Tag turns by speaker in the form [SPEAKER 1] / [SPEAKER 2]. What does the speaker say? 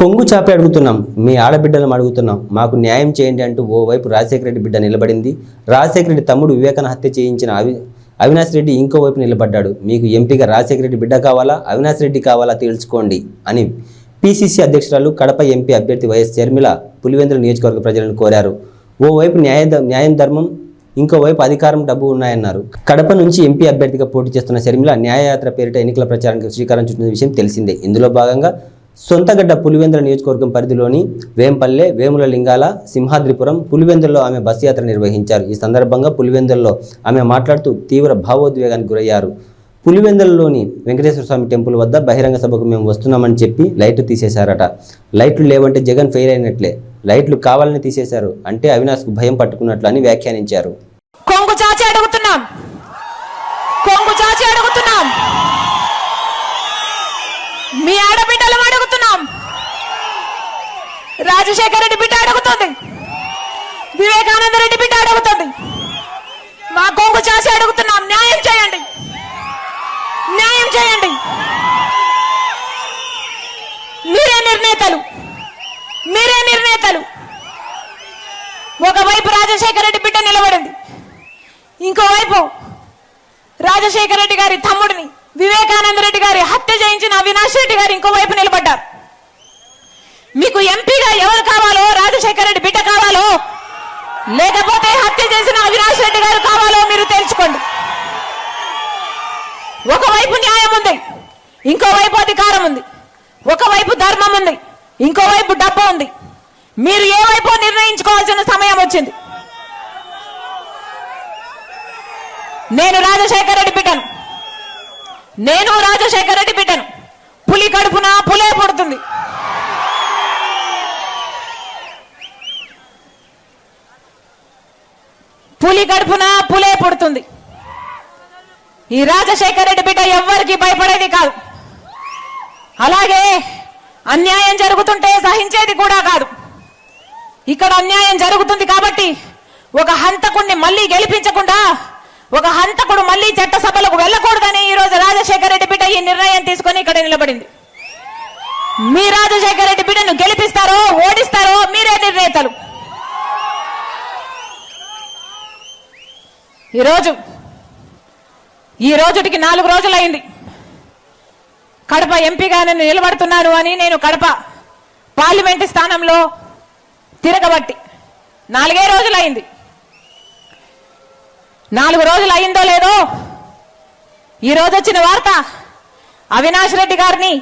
[SPEAKER 1] కొంగు చాపి అడుగుతున్నాం. మీ ఆడబిడ్డలను అడుగుతున్నాం. మాకు న్యాయం చేయండి అంటూ ఓవైపు రాజశేఖర రెడ్డి బిడ్డ నిలబడింది. రాజశేఖర రెడ్డి తమ్ముడు వివేకన హత్య చేయించిన అవి అవినాష్ రెడ్డి ఇంకో వైపు నిలబడ్డాడు. మీకు ఎంపీగా రాజశేఖర రెడ్డి బిడ్డ కావాలా? అవినాష్ రెడ్డి కావాలా తేల్చుకోండి అని పిసిసి అధ్యక్షురాలు కడప ఎంపీ అభ్యర్థి వైఎస్ షర్మిల పులివెందుల నియోజకవర్గ ప్రజలను కోరారు. ఓవైపు న్యాయ న్యాయం ధర్మం ఇంకోవైపు అధికారం డబ్బు ఉన్నాయన్నారు. కడప నుంచి ఎంపీ అభ్యర్థిగా పోటీ చేస్తున్న షర్మిల న్యాయయాత్ర పేరిట ఎన్నికల ప్రచారానికి శ్రీకారం చుట్టిన విషయం తెలిసిందే. ఇందులో భాగంగా సొంతగడ్డ పులివెందుల నియోజకవర్గం పరిధిలోని వేంపల్లె వేముల లింగాల సింహాద్రిపురం పులివెందుల్లో ఆమె బస్ యాత్ర నిర్వహించారు. ఈ సందర్భంగా పులివెందుల్లో ఆమె మాట్లాడుతూ తీవ్ర భావోద్వేగానికి గురయ్యారు. పులివెందులలోని వెంకటేశ్వర స్వామి టెంపుల్ వద్ద బహిరంగ సభకు మేము వస్తున్నామని చెప్పి లైట్లు తీసేశారట. లైట్లు లేవంటే జగన్ ఫెయిల్ అయినట్లే. లైట్లు కావాలని తీసేశారు. అంటే అవినాష్కు భయం పట్టుకున్నట్లు అని వ్యాఖ్యానించారు.
[SPEAKER 2] కొంగు చాచి అడుగుతున్నాం. కొంగు చాచి అడుగుతున్నాం మీ ఆడబిడ్డలు అడుగుతున్నాం రాజశేఖర రెడ్డి బిడ్డ అడుగుతుంది. వివేకానంద రెడ్డి బిడ్డ అడుగుతుంది. మా కొంగు చేసి అడుగుతున్నాం. న్యాయం చేయండి. న్యాయం చేయండి. మీరే నిర్ణేతలు. మీరే నిర్ణేతలు. ఒకవైపు రాజశేఖర రెడ్డి బిడ్డ నిలబడింది. ఇంకోవైపు రాజశేఖర రెడ్డి గారి తమ్ముడిని వివేకానంద రెడ్డి గారి హత్య చేయించిన అవినాష్ రెడ్డి గారు ఇంకోవైపు నిలబడ్డారు. మీకు ఎంపీగా ఎవరు కావాలో రాజశేఖర రెడ్డి బిడ్డ కావాలో లేకపోతే హత్య చేసిన అవినాష్ రెడ్డి గారు కావాలో మీరు తెలుసుకోండి. ఒకవైపు న్యాయం ఉంది ఇంకోవైపు అధికారం ఉంది ఒకవైపు ధర్మం ఉంది ఇంకోవైపు డబ్బు ఉంది. మీరు ఏ వైపు నిర్ణయించుకోవాల్సిన సమయం వచ్చింది? నేను రాజశేఖర రెడ్డి బిడ్డను. నేను రాజశేఖర రెడ్డి బిడ్డను పులి కడుపున పులే పుడుతుంది పులి గడుపున పులే పుడుతుంది. ఈ రాజశేఖర రెడ్డి బిడ్డ ఎవ్వరికి భయపడేది కాదు. అలాగే అన్యాయం జరుగుతుంటే సహించేది కూడా కాదు. ఇక్కడ అన్యాయం జరుగుతుంది కాబట్టి ఒక హంతకుడిని మళ్ళీ గెలిపించకుండా ఒక హంతకుడు మళ్ళీ చట్టసభలకు వెళ్ళకూడదని ఈ రోజు రాజశేఖర రెడ్డి బిడ్డ ఈ నిర్ణయం తీసుకొని ఇక్కడ నిలబడింది. మీ రాజశేఖర రెడ్డి బిడ్డను గెలిపిస్తారో ఓడిస్తారో మీరే నిర్ణేతలు ఈరోజు ఈ రోజుటికి నాలుగు రోజులైంది. కడప ఎంపీగా నేను నిలబడుతున్నాను అని నేను కడప పార్లమెంట్ స్థానంలో తిరగబట్టి నాలుగే రోజులైంది. నాలుగు రోజులు అయిందో లేదో ఈ వచ్చిన వార్త అవినాష్ రెడ్డి గారిని